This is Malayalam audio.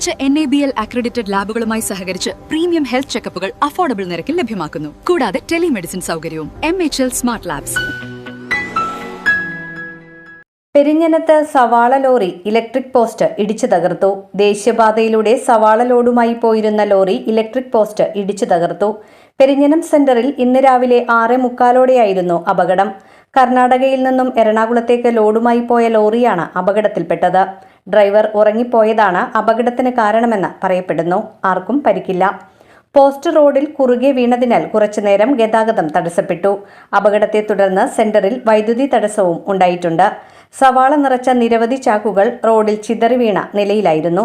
മികച്ച N A B L accredited ലാബുകളുമായി സഹകരിച്ച് പ്രീമിയം ഹെൽത്ത് ചെക്കപ്പുകൾ അഫോർഡബിൾ നിരക്കിൽ ലഭ്യമാക്കുന്നു. കൂടാതെ ടെലിമെഡിസിൻ സൗകര്യവും M H L smart labs പെരിഞ്ഞനത്ത് സവാള ലോറി ഇലക്ട്രിക് പോസ്റ്റ് ഇടിച്ചു തകർത്തു. ദേശീയപാതയിലൂടെ സവാള ലോഡുമായി പോയിരുന്ന ലോറി ഇലക്ട്രിക് പോസ്റ്റ് ഇടിച്ചു തകർത്തു. പെരിഞ്ഞനം സെന്ററിൽ ഇന്ന് രാവിലെ ആറ് മുക്കാലോടെയായിരുന്നു അപകടം. കർണാടകയിൽ നിന്നും എറണാകുളത്തേക്ക് ലോഡുമായി പോയ ലോറിയാണ് അപകടത്തിൽപ്പെട്ടത്. ഡ്രൈവർ ഉറങ്ങിപ്പോയതാണ് അപകടത്തിന് കാരണമെന്ന് പറയപ്പെടുന്നു. ആർക്കും പരിക്കില്ല. പോസ്റ്റ് റോഡിൽ കുറുകെ വീണതിനാൽ കുറച്ചുനേരം ഗതാഗതം തടസ്സപ്പെട്ടു. അപകടത്തെ തുടർന്ന് സെന്ററിൽ വൈദ്യുതി തടസ്സവും ഉണ്ടായിട്ടുണ്ട്. സവാള നിറച്ച നിരവധി ചാക്കുകൾ റോഡിൽ ചിതറി വീണ നിലയിലായിരുന്നു.